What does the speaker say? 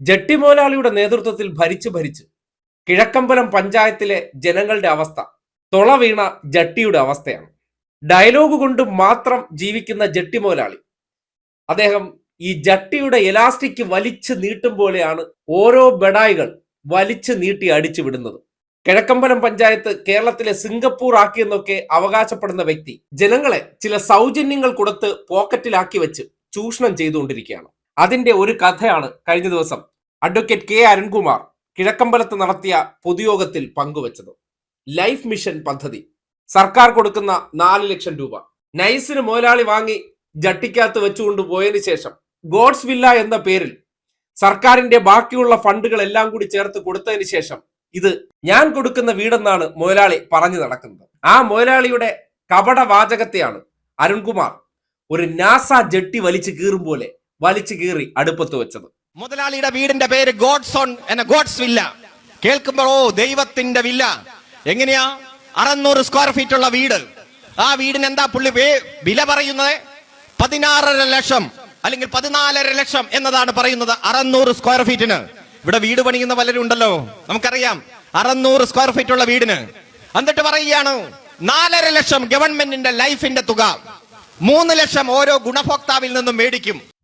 ജട്ടി മോലാളിയുടെ നേതൃത്വത്തിൽ ഭരിച്ചു ഭരിച്ച് കിഴക്കമ്പലം പഞ്ചായത്തിലെ ജനങ്ങളുടെ അവസ്ഥ തൊള വീണ ജട്ടിയുടെ അവസ്ഥയാണ്. ഡയലോഗ് കൊണ്ട് മാത്രം ജീവിക്കുന്ന ജട്ടിമോലാളി അദ്ദേഹം ഈ ജട്ടിയുടെ എലാസ്റ്റിക് വലിച്ചു നീട്ടും പോലെയാണ് ഓരോ ബെഡായികൾ വലിച്ചു നീട്ടി അടിച്ചു വിടുന്നത്. കിഴക്കമ്പലം പഞ്ചായത്ത് കേരളത്തിലെ സിംഗപ്പൂർ ആക്കിയെന്നൊക്കെ അവകാശപ്പെടുന്ന വ്യക്തി ജനങ്ങളെ ചില സൗജന്യങ്ങൾ കൊടുത്ത് പോക്കറ്റിലാക്കി വെച്ച് ചൂഷണം ചെയ്തുകൊണ്ടിരിക്കുകയാണ്. അതിന്റെ ഒരു കഥയാണ് കഴിഞ്ഞ ദിവസം. അഡ്വക്കേറ്റ് കെ അരുൺകുമാർ കിഴക്കമ്പലത്ത് നടത്തിയ പൊതുയോഗത്തിൽ പങ്കുവച്ചത്. ലൈഫ് മിഷൻ പദ്ധതി. സർക്കാർ കൊടുക്കുന്ന നാല് ലക്ഷം രൂപ. നൈസിന് മുതലാളി വാങ്ങി ജട്ടിക്കകത്ത് വെച്ചുകൊണ്ട് പോയതിന് ശേഷം ഗോഡ്സ് വില്ല എന്ന പേരിൽ സർക്കാരിന്റെ ബാക്കിയുള്ള ഫണ്ടുകൾ എല്ലാം കൂടി ചേർത്ത് കൊടുത്തതിന് ശേഷം ഇത് ഞാൻ കൊടുക്കുന്ന വീടെന്നാണ് മുതലാളി പറഞ്ഞു നടക്കുന്നത്. ആ മുതലാളിയുടെ കപട വാചകത്തെയാണ് അരുൺകുമാർ ഒരു നാസ ജട്ടി വലിച്ചു കീറും പോലെ വലിച്ചു കീറി അടുപ്പത്ത് വെച്ചത്. മുതലാളിയുടെ വീടിന്റെ പേര് ഗോഡ്സോൺ എന്ന ഗോഡ്സ് വില്ല. കേൾക്കുമ്പോൾ ഓ ദൈവത്തിന്റെ വില്ല. എങ്ങനെയാ? അറുന്നൂറ് സ്ക്വയർ ഫീറ്റ് ഉള്ള വീട്. ആ വീടിന് എന്താ പുള്ളി വില പറയുന്നത്? പതിനാറര ലക്ഷം അല്ലെങ്കിൽ പതിനാലര ലക്ഷം എന്നതാണ് പറയുന്നത് അറുന്നൂറ് സ്ക്വയർ ഫീറ്റിന് ഇവിടെ വീട് പണിയുന്ന പലരും ഉണ്ടല്ലോ. നമുക്കറിയാം അറുന്നൂറ് സ്ക്വയർ ഫീറ്റ് ഉള്ള വീടിന്. എന്നിട്ട് പറയുകയാണ് നാലര ലക്ഷം ഗവൺമെന്റിന്റെ ലൈഫിന്റെ തുക. മൂന്ന് ലക്ഷം ഓരോ ഗുണഭോക്താവിൽ നിന്നും മേടിക്കും.